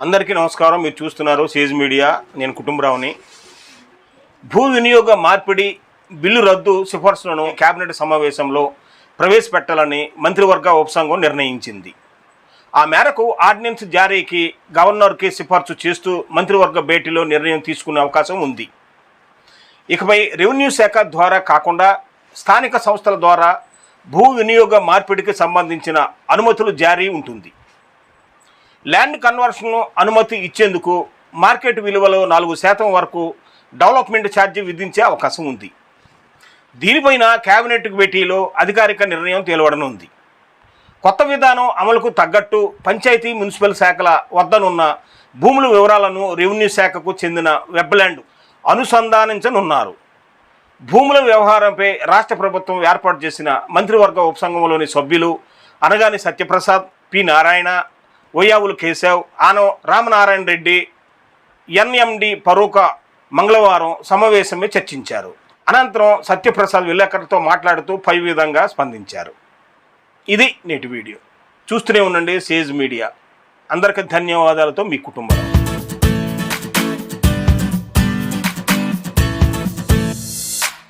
అందరికీ నమస్కారం. మీరు చూస్తున్నారు సేజ్ మీడియా. నేను కుటుంబరావుని. భూ వినియోగ మార్పిడి బిల్లు రద్దు సిఫార్సులను కేబినెట్ సమావేశంలో ప్రవేశపెట్టాలని మంత్రివర్గ ఉపసంఘం నిర్ణయించింది. ఆ మేరకు ఆర్డినెన్స్ జారీకి గవర్నర్కి సిఫార్సు చేస్తూ మంత్రివర్గ భేటీలో నిర్ణయం తీసుకునే అవకాశం ఉంది. ఇకపై రెవెన్యూ శాఖ ద్వారా కాకుండా స్థానిక సంస్థల ద్వారా భూ వినియోగ మార్పిడికి సంబంధించిన అనుమతులు జారీ ఉంటుంది. ల్యాండ్ కన్వర్షన్ను అనుమతి ఇచ్చేందుకు మార్కెట్ విలువలో నాలుగు శాతం వరకు డెవలప్మెంట్ ఛార్జీ విధించే అవకాశం ఉంది. దీనిపైన కేబినెట్ భేటీలో అధికారిక నిర్ణయం తేలవడనుంది కొత్త విధానం అమలుకు తగ్గట్టు పంచాయతీ మున్సిపల్ శాఖల వద్దనున్న భూముల వివరాలను రెవెన్యూ శాఖకు చెందిన వెబ్ల్యాండ్ అనుసంధానించనున్నారు. భూముల వ్యవహారంపై రాష్ట్ర ప్రభుత్వం ఏర్పాటు చేసిన మంత్రివర్గ ఉపసంఘంలోని సభ్యులు అనగాని సత్యప్రసాద్ పి. నారాయణ ఒయ్యావులు కేశవ్. ఆనో రామనారాయణ రెడ్డి ఎన్ఎండి పరూక మంగళవారం సమావేశమే చర్చించారు. అనంతరం సత్యప్రసాద్ విలేకరులతో మాట్లాడుతూ పై విధంగా స్పందించారు. ఇది నేటి వీడియో. చూస్తూనే ఉండండి సేజ్ మీడియా. అందరికీ ధన్యవాదాలతో మీ కుటుంబం.